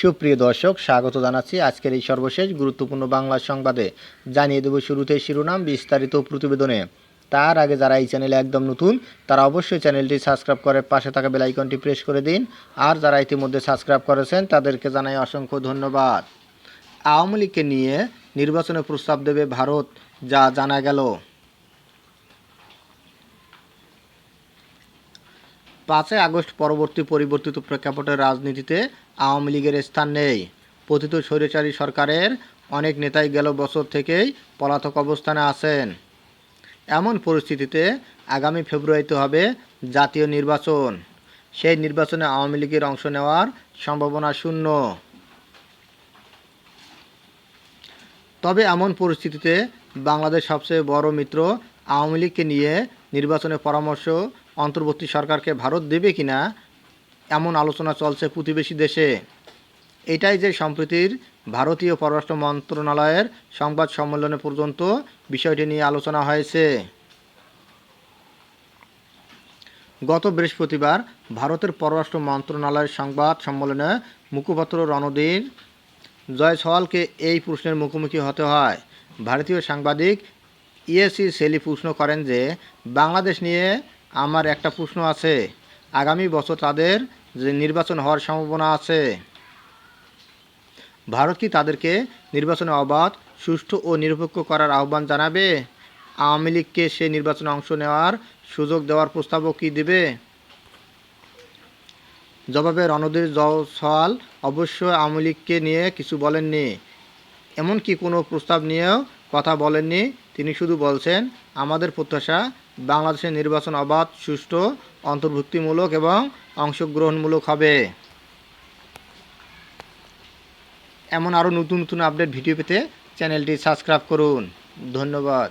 সুপ্রিয় দর্শক, স্বাগত জানাচ্ছি আজকের এই সর্বশেষ গুরুত্বপূর্ণ বাংলা সংবাদে। জানিয়ে দেব শুরুতে শিরোনাম বিস্তারিত প্রতিবেদনে। তার আগে যারা এই চ্যানেলে একদম নতুন, তারা অবশ্যই চ্যানেলটি সাবস্ক্রাইব করে পাশে থাকা বেলাইকনটি প্রেস করে দিন। আর যারা ইতিমধ্যে সাবস্ক্রাইব করেছেন, তাদেরকে জানাই অসংখ্য ধন্যবাদ। আওয়ামী লীগকে নিয়ে নির্বাচনে প্রস্তাব দেবে ভারত, যা জানা গেল। পাঁচই আগস্ট পরবর্তী পরিবর্তিত প্রেক্ষাপটের রাজনীতিতে আওয়ামী লীগের স্থান নেই। পতিত স্বৈরাচারী সরকারের অনেক নেতাই গেল বছর থেকেই পলাতক অবস্থানে আছেন। এমন পরিস্থিতিতে আগামী ফেব্রুয়ারিতে হবে জাতীয় নির্বাচন। সেই নির্বাচনে আওয়ামী লীগের অংশ নেওয়ার সম্ভাবনা শূন্য। তবে এমন পরিস্থিতিতে বাংলাদেশ সবচেয়ে বড় মিত্র আওয়ামী লীগকে নিয়ে নির্বাচনের পরামর্শ অন্তর্বর্তী সরকারকে ভারত দেবে কিনা, এমন আলোচনা চলছে প্রতিবেশী দেশে। এটাই যে সম্প্রতির ভারতীয় পররাষ্ট্র মন্ত্রণালয়ের সংবাদ সম্মেলনে পর্যন্ত বিষয়টি নিয়ে আলোচনা হয়েছে। গত বৃহস্পতিবার ভারতের পররাষ্ট্র মন্ত্রণালয়ের সংবাদ সম্মেলনে মুখপাত্র রণদীর জয়সওয়ালকে এই প্রশ্নের মুখোমুখি হতে হয়। ভারতীয় সাংবাদিক ইএসি সেলি প্রশ্ন করেন যে, বাংলাদেশ নিয়ে আমার একটা প্রশ্ন আছে। আগামী বছর তাদের যে নির্বাচন হওয়ার সম্ভাবনা আছে, ভারত কি তাদেরকে নির্বাচনে অবাধ, সুষ্ঠু ও নিরপেক্ষ করার আহ্বান জানাবে? আওয়ামী লীগকে সে নির্বাচনে অংশ নেওয়ার সুযোগ দেওয়ার প্রস্তাবও কি দেবে? জবাবে রণধীর জয়সওয়াল অবশ্যই আওয়ামী লীগকে নিয়ে কিছু বলেননি। এমনকি কোনো প্রস্তাব নিয়েও কথা বলেননি। তিনি শুধু বলছেন, আমাদের প্রত্যাশা বাংলাদেশের নির্বাচন অবাধ, সুষ্ঠু, অন্তর্ভুক্তিমূলক এবং অংশগ্রহণমূলক হবে। এমন আরও নতুন নতুন আপডেট ভিডিও পেতে চ্যানেলটি সাবস্ক্রাইব করুন। ধন্যবাদ।